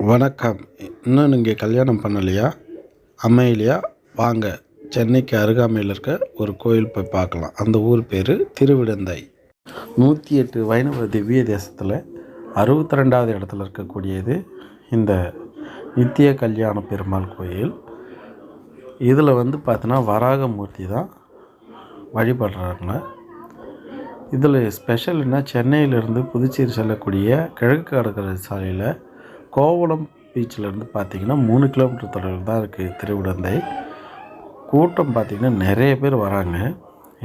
வணக்கம். இன்னும் நீங்கள் கல்யாணம் பண்ணலையா? அமையலையா? வாங்க. சென்னைக்கு அருகாமையில் இருக்க ஒரு கோயில் போய் பார்க்கலாம். அந்த ஊர் பேர் திருவிடந்தை. நூற்றி எட்டு வைணவ திவ்ய தேசத்தில் அறுபத்தி ரெண்டாவது இடத்துல இருக்கக்கூடியது இந்த நித்திய கல்யாண பெருமாள் கோயில். இதில் வந்து பார்த்தோன்னா வராகமூர்த்தி தான் வழிபடுறாங்க இதில் ஸ்பெஷல்னால் சென்னையிலேருந்து புதுச்சேரி செல்லக்கூடிய கிழக்கு கடற்கரை சாலையில் கோவளம் பீச்சிலேருந்து பார்த்தீங்கன்னா மூணு கிலோமீட்டர் தொலைவில் தான் இருக்குது திருவிடந்தை. கூட்டம் பார்த்திங்கன்னா நிறைய பேர் வராங்க.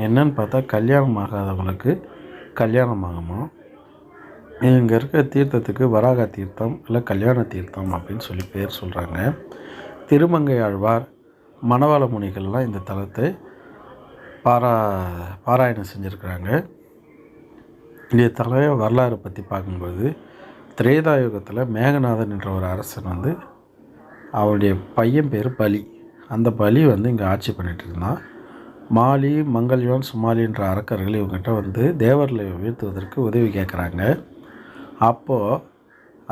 என்னன்னு பார்த்தா கல்யாணம் ஆகாதவங்களுக்கு கல்யாணம் ஆகுமா? இங்கே இருக்க தீர்த்தத்துக்கு வராக தீர்த்தம் இல்லை கல்யாண தீர்த்தம் அப்படின்னு சொல்லி பேர் சொல்கிறாங்க திருமங்கை ஆழ்வார் மணவாள முனிகள்லாம் இந்த தலத்தை பாரா பாராயணம் செஞ்சுருக்கிறாங்க. இந்த தலைய வரலாறு பற்றி பார்க்கும்போது திரேதாயுகத்தில் மேகநாதன் என்ற ஒரு அரசன் வந்து அவருடைய பையன் பேர் பலி. அந்த பலி வந்து இங்கே ஆட்சி பண்ணிகிட்டு இருந்தான். மாலி மங்கள்யான் சுமாலி என்ற அரக்கர்கள் இவங்ககிட்ட வந்து தேவர்களை வீழ்த்துவதற்கு உதவி கேட்குறாங்க அப்போது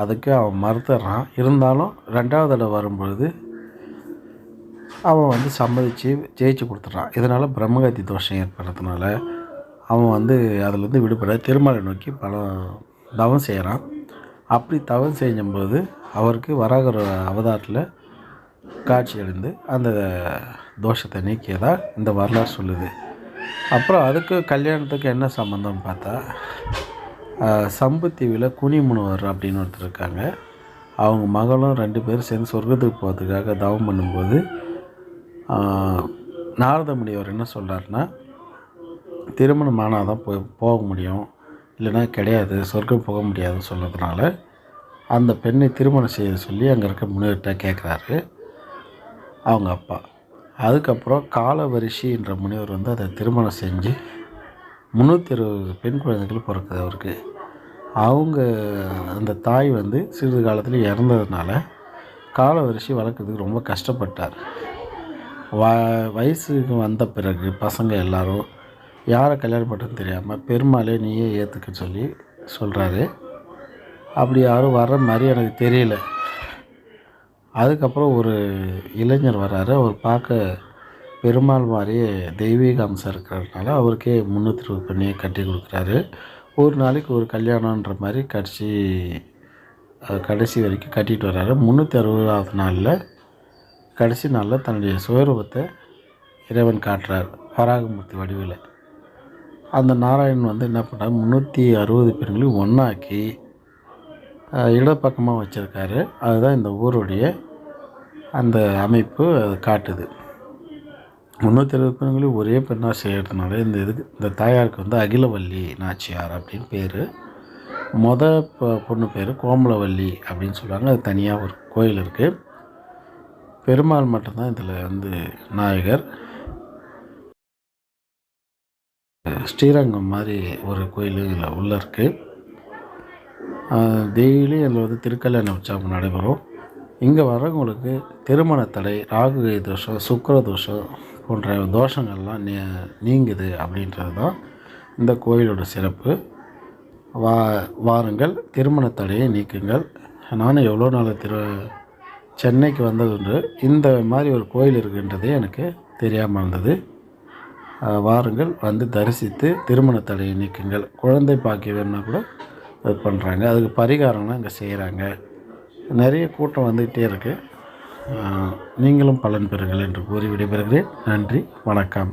அதுக்கு அவன் மறுத்துறான். இருந்தாலும் ரெண்டாவது தடவை வரும்பொழுது அவன் வந்து சம்மதித்து ஜெயிச்சு கொடுத்துட்றான் இதனால் பிரம்மகத்தி தோஷம் ஏற்படுறதுனால அவன் வந்து அதிலேருந்து விடுபட திருமலை நோக்கி பல தவம் செய்கிறான் அப்படி தவம் செய்யும்போது அவருக்கு வராகர அவதாரத்தில் காட்சி அடைந்து அந்த தோஷத்தை நீக்கியதாக இந்த வரலாறு சொல்லுது. அப்புறம் அதுக்கு கல்யாணத்துக்கு என்ன சம்மந்தம்னு பார்த்தா சம்புத்தீவில் குனிமுனுவர் அப்படின்னு ஒருத்தர் இருக்காங்க. அவங்க மகளும் ரெண்டு பேரும் சேர்ந்து சொர்க்கத்துக்கு போகிறதுக்காக தவம் பண்ணும்போது நாரத முனிவர் என்ன சொல்கிறாருன்னா திருமணம் ஆனால் தான் போய் போக முடியும். இல்லைன்னா கிடையாது சொர்க்கம் போக முடியாதுன்னு சொன்னதுனால அந்த பெண்ணை திருமணம் செய்ய சொல்லி அங்கே இருக்க முனிவர்கிட்ட கேட்குறாரு அவங்க அப்பா. அதுக்கப்புறம் காலவரிஷின்ற முனிவர் வந்து அதை திருமணம் செஞ்சு முந்நூற்றி இருபது பெண் குழந்தைகள் பிறக்குது அவருக்கு. அவங்க அந்த தாய் வந்து சிறிது காலத்தில் இறந்ததுனால காலவரிசி வளர்க்குறதுக்கு ரொம்ப கஷ்டப்பட்டார். வ வயசுக்கு வந்த பிறகு பசங்க எல்லோரும் யாரை கல்யாணம் பண்ணுறது தெரியாமல் பெருமாளே நீயே ஏற்றுக்க சொல்லி சொல்கிறாரு அப்படி யாரும் வர்ற மாதிரி எனக்கு தெரியல. அதுக்கப்புறம் ஒரு இளைஞர் வர்றாரு. அவர் பார்க்க பெருமாள் மாதிரியே தெய்வீக அம்சம் இருக்கிறதுனால அவருக்கே முந்நூற்றி இருபது பண்ணியே கட்டி கொடுக்குறாரு. ஒரு நாளைக்கு ஒரு கல்யாணன்ற மாதிரி கடைசி கடைசி வரைக்கும் கட்டிட்டு வர்றாரு. முந்நூற்றி அறுபதாவது நாளில் கடைசி நாளில் தன்னுடைய சுயரூபத்தை இறைவன் காட்டுறார். வராகமூர்த்தி வடிவில். அந்த நாராயணன் வந்து என்ன பண்ணார் முந்நூற்றி அறுபது பெண்களையும் ஒன்றாக்கி இடப்பக்கமாக வச்சுருக்காரு. அதுதான் இந்த ஊருடைய அந்த அமைப்பு அது காட்டுது. முந்நூற்றி அறுபது பெண்களையும் ஒரே பெண்ணாக செய்கிறதுனால இந்த இதுக்கு இந்த தாயாருக்கு வந்து அகிலவல்லி நாச்சியார் அப்படின்னு பேர். மொத பொண்ணு பேர் கோமலவல்லி அப்படின்னு சொல்லுவாங்க அது தனியாக ஒரு கோயில் இருக்குது பெருமாள் மட்டும்தான் இதில் வந்து நாயகர். ஸ்ரீரங்கம் மாதிரி ஒரு கோயில் இதில் உள்ளே இருக்குது டெய்லி அதில் வந்து திருக்கல்யாண உற்சவம் நடைபெறும். இங்கே வர்றவங்களுக்கு திருமண தடை ராகு தோஷம் சுக்கர தோஷம் போன்ற தோஷங்கள்லாம் நீ நீங்குது அப்படின்றது தான் இந்த கோயிலோட சிறப்பு. வா வாருங்கள் திருமண தடையை நீக்குங்கள். நானும் எவ்வளோ நாள் திரு சென்னைக்கு வந்ததுண்டு இந்த மாதிரி ஒரு கோயில் இருக்குன்றதே எனக்கு தெரியாமல் இருந்தது. வாருங்கள் வந்து தரிசித்து திருமண தடையை நீக்குங்கள். குழந்தை பாக்கி வேணுன்னா கூட இது பண்ணுறாங்க அதுக்கு பரிகாரம்லாம் இங்கே செய்கிறாங்க நிறைய கூட்டம் வந்துக்கிட்டே இருக்குது நீங்களும் பலன் பெறுங்கள் என்று கூறி விடைபெறுகிறேன். நன்றி வணக்கம்.